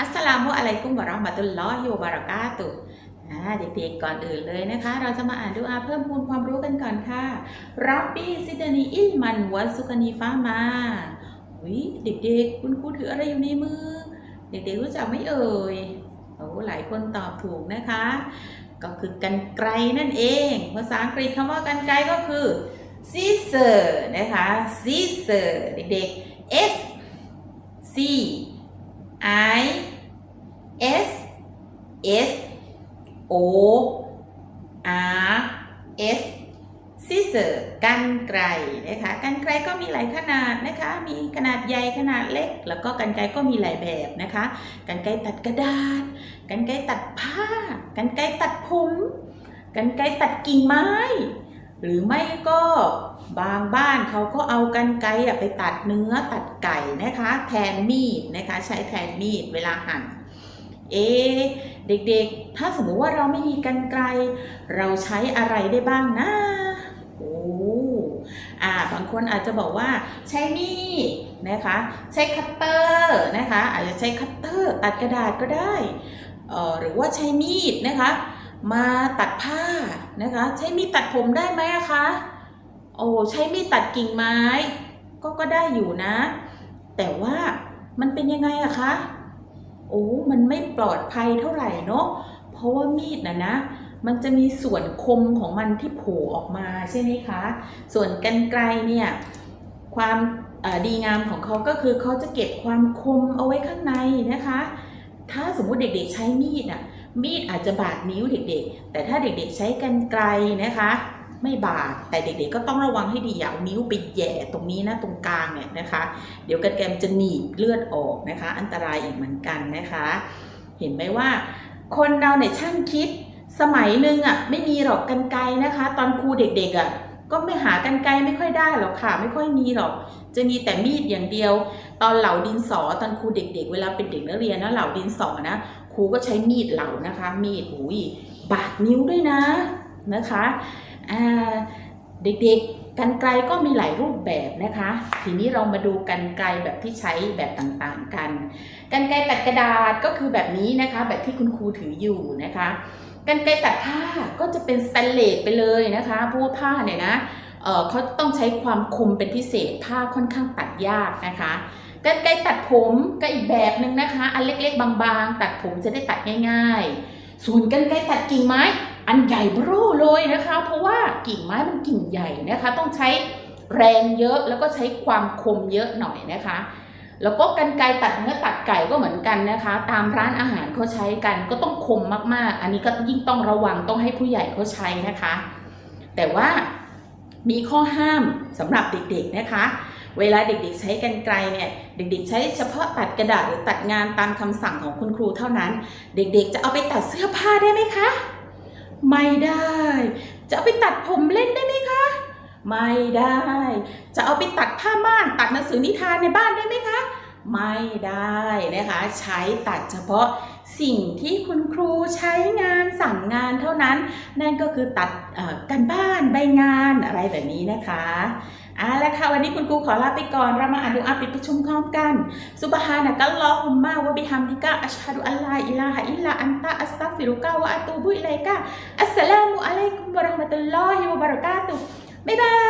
อัสสลามุอะลัยกุมวะเราะห์มะตุลลอฮิวะบารากาตุเด็กๆก่อนอื่นเลยนะคะ เราจะมาอ่านดูอาเพิ่มพูนความรู้กันก่อนค่ะรับบีซิดานีอิลมันวัสุกานีฟ้ามาวิเด็กๆ คุณครูถืออะไรอยู่ในมือ เด็กๆรู้จักไหมเอ่ยโอ้หลายคนตอบถูกนะคะ ก็คือกันไกรนั่นเอง ภาษาอังกฤษคำว่ากันไกรก็คือ scissor นะคะ scissor เด็กๆ S C I S S O R S scissor กันไกรนะคะกันไกรก็มีหลายขนาดนะคะ มีขนาดใหญ่ขนาดเล็ก แล้วก็กันไกรก็มีหลายแบบนะคะกันไกรตัดกระดาษ กันไกรตัดผ้า กันไกรตัดผมกันไกรตัดกิ่งไม้ หรือไม่ก็บางบ้านเขาก็เอากันไกรไปตัดเนื้อตัดไก่นะคะ แทนมีดนะคะ ใช้แทนมีดเวลาหั่น เอเด็กๆ ถ้าสมมติว่าเราไม่มีกันไกรเราใช้อะไรได้บ้างนะโอ้อ่าบางคนอาจจะบอกว่าใช้มีดนะคะใช้คัตเตอร์นะคะอาจจะใช้คัตเตอร์ตัดกระดาษก็ได้เอ่อหรือว่าใช้มีดนะคะมาตัดผ้านะคะใช้มีดตัดผมได้ไหมคะโอ้ใช้มีดตัดกิ่งไม้ ก็ก็ได้อยู่นะ แต่ว่ามันเป็นยังไงอะคะ โอ้มันไม่ปลอดภัยเท่าไหร่เนาะเพราะว่ามีดนะนะ มันจะมีส่วนคมของมันที่โผล่ออกมาใช่ไหมคะ ส่วนกันไกลเนี่ยความดีงามของเขาก็คือเขาจะเก็บความคมเอาไว้ข้างในนะคะ ถ้าสมมุติเด็กๆใช้มีดอะมีดอาจจะบาดนิ้วเด็กๆ แต่ถ้าเด็กๆใช้กันไกลนะคะ ไม่บาดแต่เด็กๆก็ต้องระวังให้ดีอย่าเอานิ้วไปแย่ตรงนี้นะตรงกลางเนี่ยนะคะ เดี๋ยวกันแกมจะหนีบเลือดออกนะคะ อันตรายอีกเหมือนกันนะคะ เห็นไหมว่า คนเราเนี่ยช่างคิดสมัยหนึ่งอะไม่มีหรอกกันไกลนะคะ ตอนครูเด็กๆอะก็ไม่หากันไกลไม่ค่อยได้หรอกค่ะ ไม่ค่อยมีหรอก จะมีแต่มีดอย่างเดียว ตอนเหลาดินสอตอนครูเด็ก ๆ เวลาเป็นเด็กนักเรียนนะเหลาดินสอนะครูก็ใช้มีดเหลานะคะ มีดหุยบาดนิ้วด้วยนะนะคะ เด็กๆกันไกลก็มีหลายรูปแบบนะคะ ทีนี้เรามาดูกันไกลแบบที่ใช้แบบต่างๆกัน กันไกรตัดกระดาษก็คือแบบนี้นะคะ แบบที่คุณครูถืออยู่นะคะ กันไกรตัดผ้าก็จะเป็นสแตนเลสไปเลยนะคะเพราะว่าผ้าเนี่ยนะเเขาต้องใช้ความคมเป็นพิเศษผ้าค่อนข้างตัดยากนะคะกันไกรตัดผมก็อีกแบบหนึ่งนะคะ อันเล็กๆ บางๆ ตัดผมจะได้ตัดง่าย ๆ ส่วนกันไกรตัดกิ่งไม้ อันใหญ่เบ้อเลยนะคะ เพราะว่ากิ่งไม้มันกิ่งใหญ่นะคะ ต้องใช้แรงเยอะแล้วก็ใช้ความคมเยอะหน่อยนะคะ แล้วก็กันไกรตัดเนื้อตัดไก่ก็เหมือนกันนะคะ ตามร้านอาหารเขาใช้กันก็ต้องคมมากๆ อันนี้ก็ยิ่งต้องระวังต้องให้ผู้ใหญ่เขาใช้นะคะ แต่ว่ามีข้อห้ามสำหรับเด็กๆนะคะ เวลาเด็กๆใช้กันไกรเนี่ย เด็กๆใช้เฉพาะตัดกระดาษหรือตัดงานตามคำสั่งของคุณครูเท่านั้น เด็กๆจะเอาไปตัดเสื้อผ้าได้ไหมคะ ไม่ได้ จะเอาไปตัดผมเล่นได้ไหมคะ ไม่ได้ จะเอาไปตัดผ้าม่านตัดหนังสือนิทานในบ้านได้ไหมคะ ไม่ได้นะคะ ใช้ตัดเฉพาะสิ่งที่คุณครูใช้งานสั่งงานเท่านั้น นั่นก็คือตัดกันบ้านใบงานอะไรแบบนี้นะคะ เอาล้วค่ะวันนี้คุณครูขอลาไปก่อนเรามาอ่านดูอาปิดประชุมพร้อมกันซุบฮานะกัลลอฮุมมาวะบิฮัมดิกะอัชฮะดุอัลลาอิลาฮะอิลลาอันตะอัสตัฟิรุกะวะอะตูบุอิลัยกะอัสสลามุอะลัยกุมวะเราะห์มะตุลลอฮิวะบะเราะกาตุบ๊ายบาย